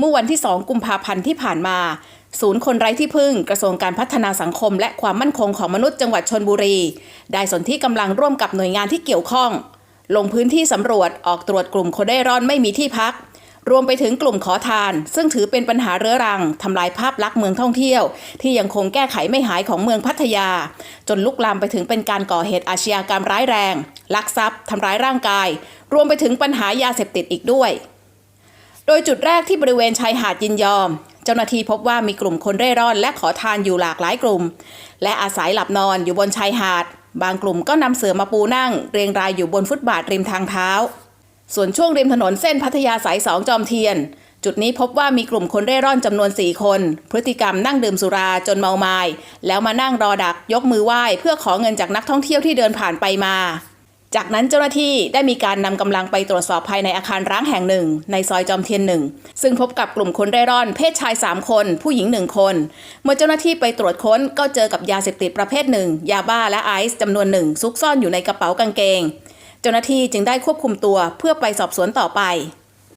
เมื่อวันที่ 2 กุมภาพันธ์ที่ผ่านมา ศูนย์คนไร้ที่พึ่ง กระทรวงการพัฒนาสังคม และความมั่นคงของมนุษย์จังหวัดชนบุรี ได้สนที่กำลังร่วมกับหน่วยงานที่เกี่ยวข้อง ลงพื้นที่สำรวจออกตรวจกลุ่มคนได้ร่อนไม่มีที่พัก รวมไปถึงกลุ่มขอทาน ซึ่งถือเป็นปัญหาเรื้อรังทำลายภาพลักษณ์เมืองท่องเที่ยว ที่ยังคงแก้ไขไม่หายของเมืองพัทยา จนลุกลามไปถึงเป็นการก่อเหตุอาชญากรรมร้ายแรง ลักทรัพย์ทำร้ายร่างกาย รวมไปถึงปัญหายาเสพติดอีกด้วย โดยจุดแรกที่บริเวณชายหาดยินยอม เจ้าหน้าที่พบว่ามีกลุ่มคนเร่ร่อน และขอทานอยู่หลากหลายกลุ่ม และอาศัยหลับนอนอยู่บนชายหาด บางกลุ่มก็นำเสือมาปูนั่ง เรียงรายอยู่บนฟุตบาทริมทางเท้า ส่วนช่วงริมถนนเส้นพัทยาสายสองจอมเทียน จุดนี้พบว่ามีกลุ่มคนเร่ร่อนจำนวน 4 คน พฤติกรรมนั่งดื่มสุราจนเมาไมา้แล้วมานั่งรอดักยกมือไหว้เพื่อขอเงินจากนักท่องเที่ยวที่เดินผ่านไปมา จากนั้นเจ้าหน้าที่ได้มีการนำกำลังไปตรวจสอบภายในอาคารร้างแห่งหนึ่ง ในซอยจอมเทียนหนึ่งซึ่งพบกับกลุ่มคนเร่ร่อน เพศชาย 3 คน ผู้หญิง 1 คน เมื่อเจ้าหน้าที่ไปตรวจค้นก็เจอกับยาเสพติดประเภทหนึ่ง ยาบ้าและไอซ์จำนวนหนึ่งซุกซ่อนอยู่ในกระเป๋ากางเกง เจ้าหน้าที่จึงได้ควบคุมตัวเพื่อไปสอบสวนต่อไป